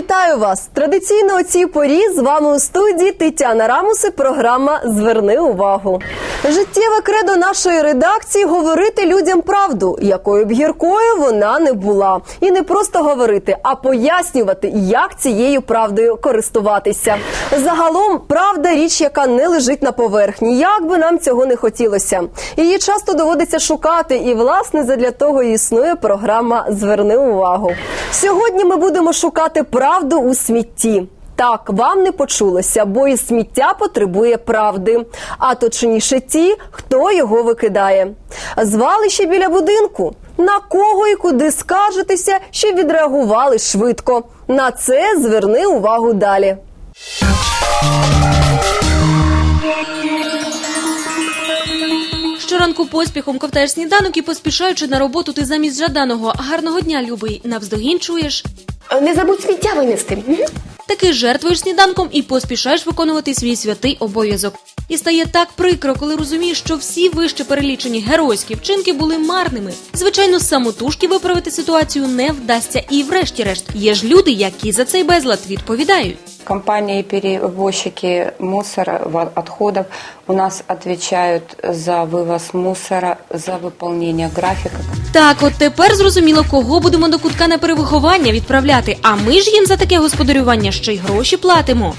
Вітаю вас! Традиційно о цій порі з вами у студії Тетяна Рамус і програма Зверни увагу. Життєве кредо нашої редакції говорити людям правду, якою б гіркою вона не була. І не просто говорити, а пояснювати, як цією правдою користуватися. Загалом, правда річ, яка не лежить на поверхні, як би нам цього не хотілося. Її часто доводиться шукати, і власне задля того існує програма Зверни увагу. Сьогодні ми будемо шукати правду у смітті. Так, вам не почулося, бо і сміття потребує правди, а точніше ті, хто його викидає. Звалище біля будинку. На кого і куди скаржитися, щоб відреагували швидко. На це зверни увагу далі. Щоранку поспіхом ковтаєш сніданок і поспішаючи на роботу, ти замість жаданого гарного дня, любий, навздогін чуєш. Не забудь сміття винести. Таки жертвуєш сніданком і поспішаєш виконувати свій святий обов'язок. І стає так прикро, коли розумієш, що всі вище перелічені геройські вчинки були марними. Звичайно, самотужки виправити ситуацію не вдасться. І, врешті-решт, є ж люди, які за цей безлад відповідають. Компании-перевозчики мусора, отходов у нас отвечают за вывоз мусора, за выполнение графика. Так, от тепер зрозуміло, кого будемо до кутка на перевиховання відправляти. А ми ж їм за таке господарювання ще й гроші платимо.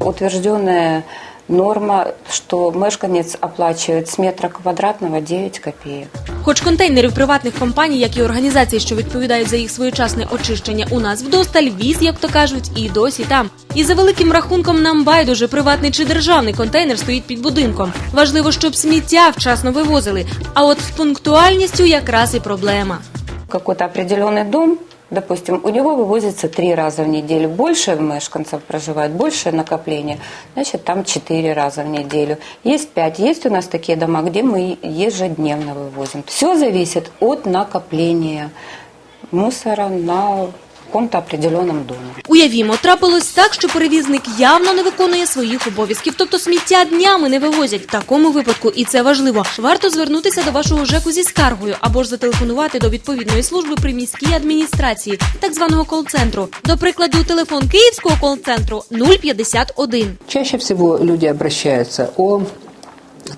Утвержденная норма, что мешканец оплачивает с метра квадратного 9 копеек. Хоч контейнерів приватних компаній, як і організацій, що відповідають за їх своєчасне очищення, у нас вдосталь віз, як то кажуть, і досі там. І за великим рахунком нам байдуже приватний чи державний контейнер стоїть під будинком. Важливо, щоб сміття вчасно вивозили. А от з пунктуальністю якраз і проблема. Какой-то определенный дом, допустим, у него вывозится три раза в неделю. Больше мешканцев проживает, больше накопление, значит, там четыре раза в неделю. Есть пять. Есть у нас такие дома, где мы ежедневно вывозим. Все зависит от накопления мусора на каком-то определенном доме. Уявімо, трапилось так, що перевізник явно не виконує своїх обов'язків, тобто сміття днями не вивозять. В такому випадку, і це важливо, варто звернутися до вашого ЖЕКу зі скаргою або ж зателефонувати до відповідної служби при міській адміністрації, так званого кол-центру. До прикладу, телефон київського кол-центру 051. Чаще всего люди обращаются о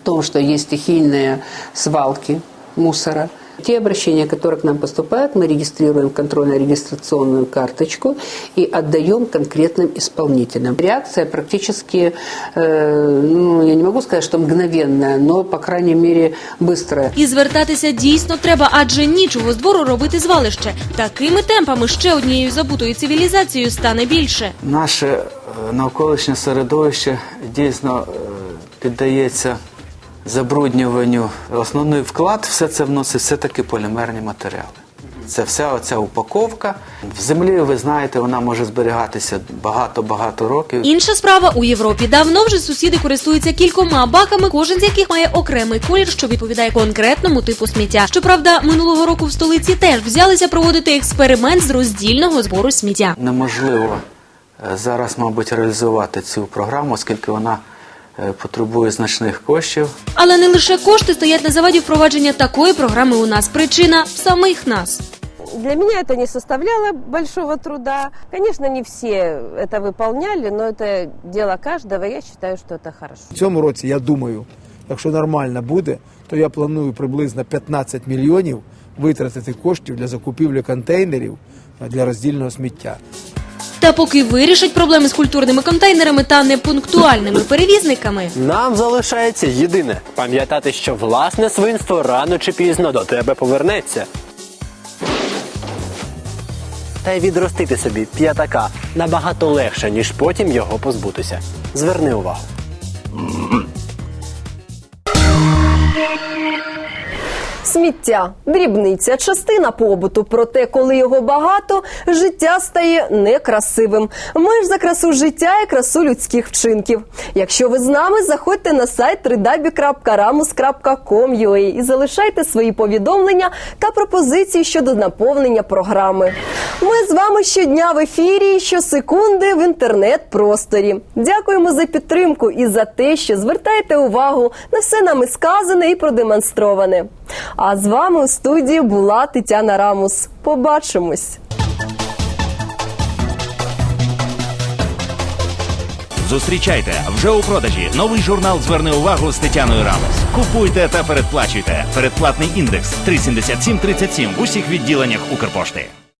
том, что есть стихийные свалки мусора. Те обращения, которые к нам поступают, мы регистрируем в контрольно-регистрационную карточку и отдаем конкретным исполнителям. Реакция практически, э, ну, я не могу сказать, что мгновенная, но, по крайней мере, быстрая. І звертатися дійсно треба, адже нічого з двору робити звалище. Такими темпами ще однією забутою цивілізацією стане більше. Наше е, навколишнє середовище дійсно е, піддається забруднюванню. Основний вклад все це вносить все-таки полімерні матеріали. Це вся оця упаковка. В землі, ви знаєте, вона може зберігатися багато-багато років. Інша справа у Європі. Давно вже сусіди користуються кількома баками, кожен з яких має окремий колір, що відповідає конкретному типу сміття. Щоправда, минулого року в столиці теж взялися проводити експеримент з роздільного збору сміття. Неможливо е, зараз, мабуть, реалізувати цю програму, оскільки вона потребує значних коштів. Але не лише кошти стоять на заваді впровадження такої програми у нас. Причина в самих нас. Для меня это не составляло большого труда. Конечно, не все это выполняли, но это дело каждого. Я считаю, что это хорошо. В цьому році я думаю, якщо нормально буде, то я планую приблизно 15 мільйонів витратити коштів для закупівлі контейнерів е, для роздільного сміття. Та поки вирішать проблеми з культурними контейнерами та непунктуальними перевізниками. Нам залишається єдине пам'ятати, що власне свинство рано чи пізно до тебе повернеться. Та й відростити собі п'ятака набагато легше, ніж потім його позбутися. Зверни увагу. Сміття дрібниця, частина побуту. Проте, коли його багато, життя стає некрасивим. Ми ж за красу життя і красу людських вчинків. Якщо ви з нами, заходьте на сайт www.ramus.com.ua і залишайте свої повідомлення та пропозиції щодо наповнення програми. Ми з вами щодня в ефірі, щосекунди в інтернет-просторі. Дякуємо за підтримку і за те, що звертаєте увагу на все нами сказане і продемонстроване. А з вами у студії була Тетяна Рамус. Побачимось. Зустрічайте вже у продажі новий журнал Зверни увагу з Тетяною Рамос. Купуйте та передплачуйте. Передплатний індекс 37737 в усіх відділеннях Укрпошти.